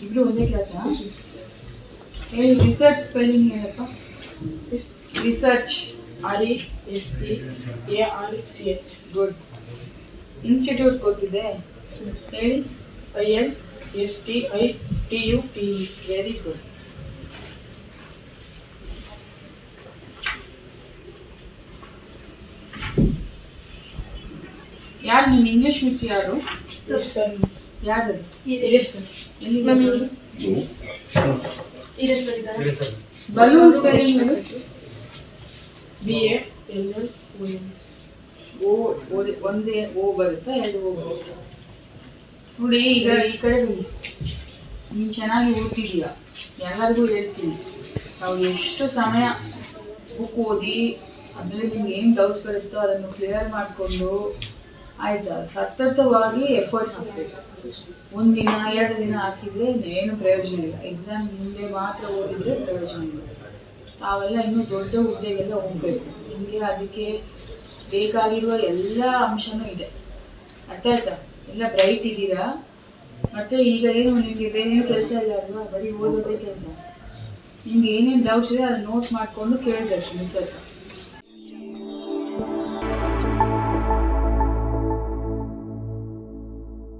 ಇಬ್ರು ಒಂದೇ ಕ್ಲಾಸಾ ಹೇಳಿ ರಿಸರ್ಚ್ ಸ್ಪೆಲ್ಲಿಂಗ್ ಹೇಳಪ್ಪ research R E S E A R C H good institute ಕೊಟ್ಟಿದೆ ಹೇಳಿ I N S T I T U T E very good ಯಾರು ನಿಮ್ಮ ಇಂಗ್ಲಿಷ್ ಮಿಸ್ ಯಾರು? ಸರ್ ಯಾರು? ಸರ್ ಎಲ್ಲಿ ಇದೆ? ಸರ್ ಇದ್ದಾರೆ? Balloon spelling B A L L O ಓದಿ- ಒಂದೇ ಓ ಬರುತ್ತಾ ಎರಡು ಓ ಬರುತ್ತಾ? ನೋಡಿ ಈಗ ಈ ಕಡೆ ಬನ್ನಿ. ನೀನು ಚೆನ್ನಾಗಿ ಓದ್ತಿದೀಯ ಎಲ್ಲರಿಗೂ ಹೇಳ್ತೀನಿ. ನಾವು ಎಷ್ಟು ಸಮಯ ಬುಕ್ ಓದಿ ಅದರಲ್ಲಿ ನಿಮ್ಗೆ ಏನು ಡೌಟ್ಸ್ ಬರುತ್ತೋ ಅದನ್ನು ಕ್ಲಿಯರ್ ಮಾಡಿಕೊಂಡು ಆಯ್ತಾ? ಸತತವಾಗಿ ಎಫರ್ಟ್ ಹಾಕಬೇಕು. ಒಂದಿನ ಎರಡು ದಿನ ಹಾಕಿದ್ರೆ ಏನು ಪ್ರಯೋಜನ ಇಲ್ಲ. ಎಕ್ಸಾಮ್ ಮುಂದೆ ಮಾತ್ರ ಓದಿದ್ರೆ ಪ್ರಯೋಜನ ಇಲ್ಲ. ತಾವೆಲ್ಲ ಇನ್ನೂ ದೊಡ್ಡ ಹುದ್ದೆಗೆಲ್ಲ ಹೋಗ್ಬೇಕು. ನಿಮಗೆ ಅದಕ್ಕೆ ಬೇಕಾಗಿರುವ ಎಲ್ಲ ಅಂಶನೂ ಇದೆ. ಅರ್ಥ ಆಯ್ತಾ? ಎಲ್ಲ ಬ್ರೈಟ್ ಇದ್ದೀರಾ ಮತ್ತೆ ಈಗ ಏನು ನಿಮಗೆ ಬೇರೆ ಏನು ಕೆಲಸ ಇಲ್ಲ ಅಲ್ವಾ? ಬರೀ ಓದೋದೇ ಕೆಲಸ? ನಿಮ್ಗೆ ಏನೇನು ಡೌಟ್ಸ್ ಇದೆ ಅದನ್ನ ನೋಟ್ ಮಾಡಿಕೊಂಡು ಕೇಳಬೇಕು ಮಿಸ್